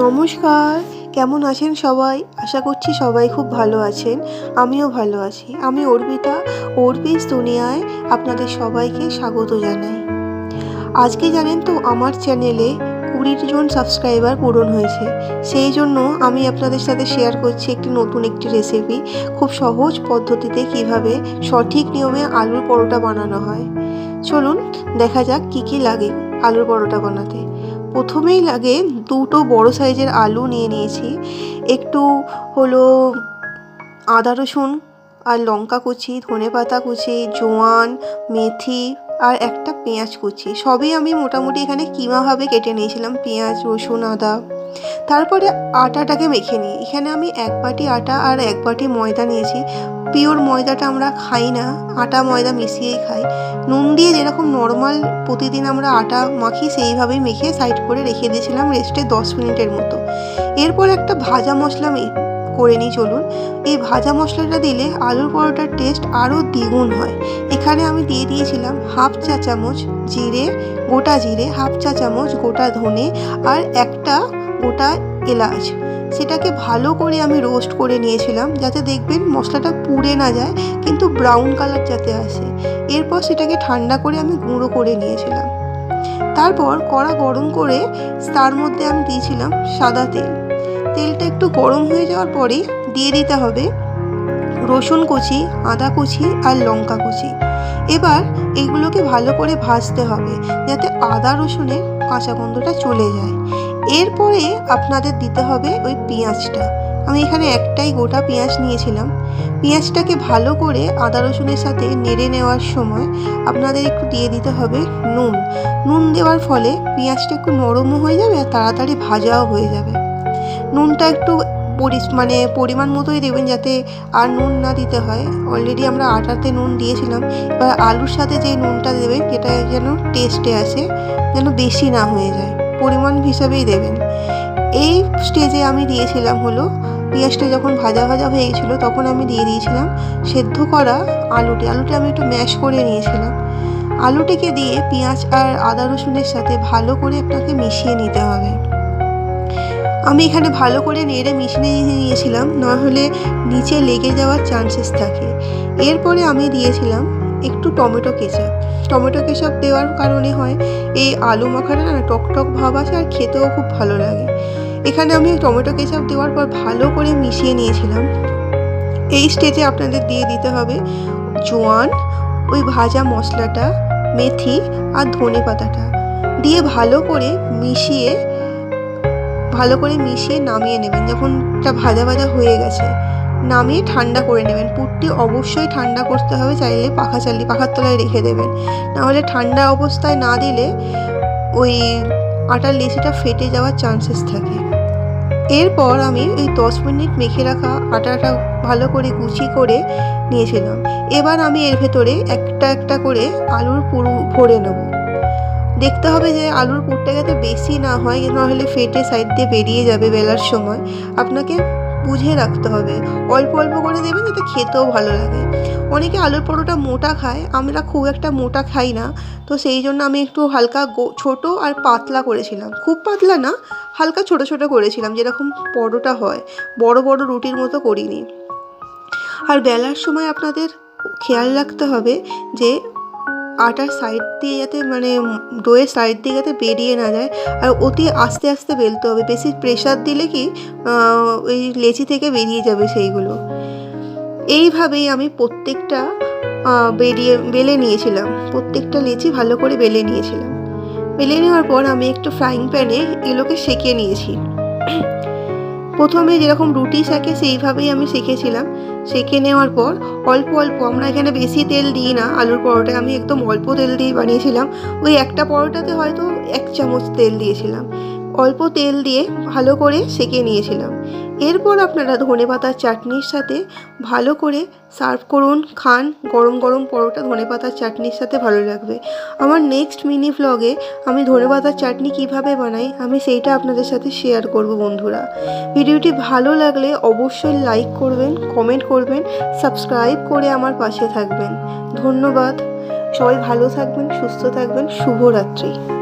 নমস্কার, কেমন আছেন সবাই? আশা করছি সবাই খুব ভালো আছেন, আমিও ভালো আছি। আমি অর্পিতা, অর্পিস দুনিয়ায় আপনাদের সবাইকে স্বাগত জানাই। আজকে জানেন তো, আমার চ্যানেলে কুড়ি জন সাবস্ক্রাইবার পূরণ হয়েছে। সেই জন্য আমি আপনাদের সাথে শেয়ার করছি একটি নতুন একটি রেসিপি খুব সহজ পদ্ধতিতে কীভাবে সঠিক নিয়মে আলুর পরোটা বানানো হয়। চলুন, দেখা যাক কি কি লাগে আলুর পরোটা বানাতে। প্রথমেই লাগে দুটো বড় সাইজের আলু নিয়ে নিয়েছি। একটু হলো আদা রসুন আর লঙ্কা কুচি ধনে পাতা কুচি, জোয়ান, মেথি আর একটা পেঁয়াজ কুচি। সবই আমি মোটামুটি এখানে কিমাভাবে কেটে নিয়েছিলাম, পেঁয়াজ, রসুন, আদা। তারপরে আটাটাকে মেখে নিই। এখানে আমি এক বাটি আটা আর এক বাটি ময়দা নিয়েছি। পিওর ময়দাটা আমরা খাই না, আটা, ময়দা মিশিয়েই খাই। নুন দিয়ে যেরকম নর্মাল প্রতিদিন আমরা আটা মাখি, সেইভাবেই মেখে সাইড করে রেখে দিয়েছিলাম রেস্টে দশ মিনিটের মতো। এরপর একটা ভাজা মশলা করে নিই চলুন। এই ভাজা মশলাটা দিলে আলুর পরোটার টেস্ট আরও দ্বিগুণ হয়। এখানে আমি দিয়ে দিয়েছিলাম হাফ চা চামচ জিরে, গোটা জিরে, হাফ চা চামচ গোটা ধনে আর একটা গোটা এলাচ। সেটাকে ভালো করে আমি রোস্ট করে নিয়েছিলাম যাতে দেখবেন মশলাটা পুড়ে না যায়, কিন্তু ব্রাউন কালার যাতে আসে। এরপর সেটাকে ঠান্ডা করে আমি গুঁড়ো করে নিয়েছিলাম। তারপর কড়া গরম করে তার মধ্যে আমি দিয়েছিলাম সাদা তেল। তেলটা একটু গরম হয়ে যাওয়ার পরে দিয়ে দিতে হবে রসুন কুচি, আদা কুচি আর লঙ্কা কুচি। এবার এগুলোকে ভালো করে ভাজতে হবে যাতে আদা রসুনের কাঁচা গন্ধটা চলে যায়। এরপরে আপনাদের দিতে হবে ওই পেঁয়াজটা। আমি এখানে একটাই গোটা পেঁয়াজ নিয়েছিলাম। পেঁয়াজটাকে ভালো করে আদা রসুনের সাথে নেড়ে নেওয়ার সময় আপনাদের একটু দিয়ে দিতে হবে নুন। নুন দেওয়ার ফলে পেঁয়াজটা একটু নরমও হয়ে যাবে আর তাড়াতাড়ি ভাজাও হয়ে যাবে। নুনটা একটু পরিস মানে পরিমাণ মতোই দেবেন যাতে আর নুন না দিতে হয়। অলরেডি আমরা আটাতে নুন দিয়েছিলাম। এবার আলুর সাথে যেই নুনটা দেবেন, যেটা যেন টেস্টে আসে, যেন বেশি না হয়ে যায়। পরিমাণ হিসাবেই দেবেন। এই স্টেজে আমি দিয়েছিলাম হলো, পেঁয়াজটা যখন ভাজা ভাজা হয়ে গেছিল, তখন আমি দিয়ে দিয়েছিলাম সেদ্ধ করা আলুটি। আলুটি আমি একটু ম্যাশ করে নিয়েছিলাম। আলুটিকে দিয়ে পেঁয়াজ আর আদা রসুনের সাথে ভালো করে আপনাকে মিশিয়ে নিতে হবে। আমি এখানে ভালো করে নেড়ে মিশিয়ে নিয়েছিলাম, না হলে নিচে লেগে যাওয়ার চান্সেস থাকে। এরপরে আমি দিয়েছিলাম একটু টমেটো কেচাপ। টমেটো কেচাপ দেওয়ার কারণে হয়। এই আলু মাখাটা না টক টক ভাব আসে আর খেতেও খুব ভালো লাগে। এখানে আমি টমেটো কেচাপ দেওয়ার পর ভালো করে মিশিয়ে নিয়েছিলাম। এই স্টেজে আপনাদের দিয়ে দিতে হবে জোয়ান, ওই ভাজা মশলাটা, মেথি আর ধনে পাতাটা। দিয়ে ভালো করে মিশিয়ে, ভালো করে মিশিয়ে নামিয়ে নেবেন যখন এটা ভাজা ভাজা হয়ে গেছে। নামিয়ে ঠান্ডা করে নেবেন। পুরটি অবশ্যই ঠান্ডা করতে হবে, চাইলে পাখা চালিয়ে পাখার তলায় রেখে দেবেন। নাহলে ঠান্ডা অবস্থায় না দিলে ওই আটার লেচিটা ফেটে যাওয়ার চান্সেস থাকে। এরপর আমি ওই দশ মিনিট মেখে রাখা আটাটা ভালো করে কুচি করে নিয়েছিলাম। এবার আমি এর ভেতরে একটা একটা করে আলুর পুরু ভরে নেব। দেখতে হবে যে আলুর পুরটা যাতে বেশি না হয় নাহলে ফেটে সাইড দিয়ে বেরিয়ে যাবে বেলার সময়। আপনাকে বুঝে রাখতে হবে। অল্প অল্প করে দেবেন যাতে খেতেও ভালো লাগে। অনেকে আলুর পরোটা মোটা খায়, আমরা খুব একটা মোটা খাই না। তো সেই জন্য আমি একটু হালকা ছোট আর পাতলা করেছিলাম। খুব পাতলা না, হালকা ছোট ছোট করেছিলাম, যেরকম পরোটা হয়। বড় বড় রুটির মতো করিনি। আর বেলার সময় আপনাদের খেয়াল রাখতে হবে যে আটার সাইড দিয়ে যাতে মানে ডোয়ের সাইড দিয়ে যাতে বেরিয়ে না যায়, আর অতি আস্তে আস্তে বেলতে হবে। বেশি প্রেশার দিলে কি ওই লেচি থেকে বেরিয়ে যাবে সেইগুলো। এইভাবেই আমি প্রত্যেকটা বেরিয়ে, বেলে নিয়েছিলাম। প্রত্যেকটা লেচি ভালো করে বেলে নিয়েছিলাম। বেলে নেওয়ার পর আমি একটু ফ্রাইং প্যানে এগুলোকে সেঁকে নিয়েছি। প্রথমে যেরকম রুটি সেঁকে সেইভাবেই আমি শিখেছিলাম। সেঁকে নেওয়ার পর অল্প অল্প আমরা এখানে বেশি তেল দিই না, আলুর পরোটা আমি একদম অল্প তেল দিয়ে বানিয়েছিলাম। ওই একটা পরোটাতে হয়তো এক চামচ তেল দিয়েছিলাম। অল্প তেল দিয়ে ভালো করে সেঁকে নিয়েছিলাম। এরপর আপনারা ধনে পাতার চাটনির সাথে ভালো করে সার্ভ করুন, খান। গরম গরম পরোটা ধনে পাতার চাটনির সাথে ভালো লাগবে। আমার নেক্সট মিনি ভ্লগে আমি ধনে পাতার চাটনি কীভাবে বানাই, আমি সেইটা আপনাদের সাথে শেয়ার করব বন্ধুরা। ভিডিওটি ভালো লাগলে অবশ্যই লাইক করবেন কমেন্ট করবেন সাবস্ক্রাইব করে আমার পাশে থাকবেন। ধন্যবাদ। সবাই ভালো থাকবেন, সুস্থ থাকবেন। শুভরাত্রি।